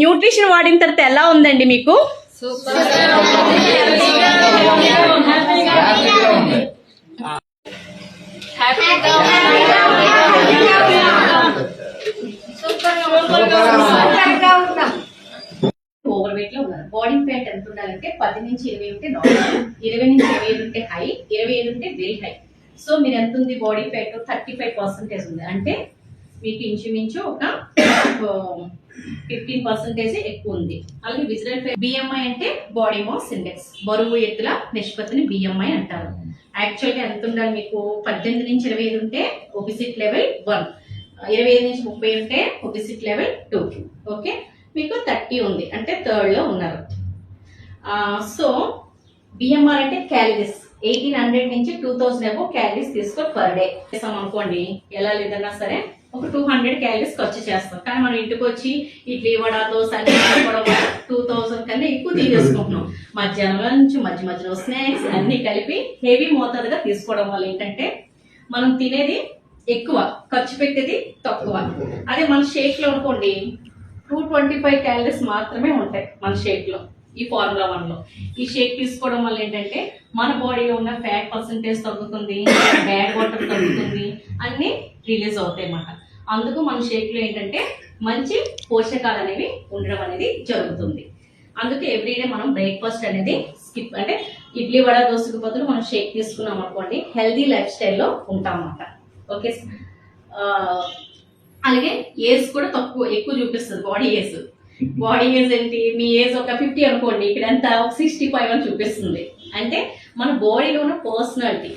Nutrition వాడిన తర్వాత ఎలా ఉందండి మీకు? ఓవర్ వెయిట్లో ఉన్నారు. బాడీ ఫ్యాట్ ఎంత ఉండాలంటే పది నుంచి ఇరవై ఉంటే నార్మల్ ఇరవై నుంచి ఇరవై ఐదు ఉంటే హై ఇరవై ఐదు ఉంటే వెరీ హై సో మీరు ఎంత ఉంది? Body fat thirty five percentage ఉంది. అంటే మీకు ఇంచుమించు ఒక ఫిఫ్టీన్ పర్సెంటేజ్ ఎక్కువ ఉంది. అలాగే విజువల్ బిఎంఐ అంటే బాడీ మాస్ ఇండెక్స్ బరువు ఎత్తుల నిష్పత్తిని బిఎంఐ అంటారు. యాక్చువల్గా ఎంత ఉండాలి మీకు? పద్దెనిమిది నుంచి ఇరవై ఐదు ఉంటే ఒబిసిట్ లెవెల్ వన్ ఇరవై ఐదు నుంచి ముప్పై ఉంటే ఒబిసిట్ లెవెల్ టూ ఓకే మీకు థర్టీ ఉంది. అంటే థర్డ్లో ఉన్నారు. సో బిఎంఆర్ అంటే క్యాలరీస్ ఎయిటీన్ హండ్రెడ్ నుంచి టూ థౌసండ్ ఏమో క్యాలరీస్ తీసుకో పర్ డే చేసాం అనుకోండి. ఎలా లేదన్నా సరే ఒక టూ హండ్రెడ్ క్యాలరీస్ ఖర్చు చేస్తాం. కానీ మనం ఇంటికి వచ్చి ఇడ్లీ వడ దోశ టూ థౌసండ్ కన్నా ఎక్కువ తీసేసుకుంటున్నాం. మధ్యాహ్నం నుంచి మధ్య మధ్యలో స్నాక్స్ అన్ని కలిపి హెవీ మోతాదుగా తీసుకోవడం వల్ల ఏంటంటే మనం తినేది ఎక్కువ ఖర్చు పెట్టేది తక్కువ. అదే మన షేక్లో అనుకోండి టూ ట్వంటీ ఫైవ్ క్యాలరీస్ మాత్రమే ఉంటాయి మన షేక్లో ఈ ఫార్ములా వన్లో. ఈ షేక్ తీసుకోవడం వల్ల ఏంటంటే మన బాడీలో ఉన్న ఫ్యాట్ పర్సంటేజ్ తగ్గుతుంది బ్యాడ్ వాటర్ తగ్గుతుంది అన్ని రిలీజ్ అవుతాయి అన్నమాట. అందుకు మన షేక్లో ఏంటంటే మంచి పోషకాలు అనేవి ఉండడం అనేది జరుగుతుంది. అందుకే ఎవ్రీడే మనం బ్రేక్ఫాస్ట్ అనేది స్కిప్ అంటే ఇడ్లీ వడ దోశకు బదులు మనం షేక్ తీసుకున్నాం అనుకోండి హెల్దీ లైఫ్ స్టైల్లో ఉంటాం అన్నమాట ఓకే అలాగే ఏజ్ కూడా తక్కువ ఎక్కువ చూపిస్తుంది బాడీ ఏజ్ బాడీ ఏజ్ ఏంటి? మీ ఏజ్ ఒక ఫిఫ్టీ అనుకోండి ఇక్కడ ఎంత సిక్స్టీ ఫైవ్ అని చూపిస్తుంది. అంటే మన బాడీలో ఉన్న పర్సనాలిటీ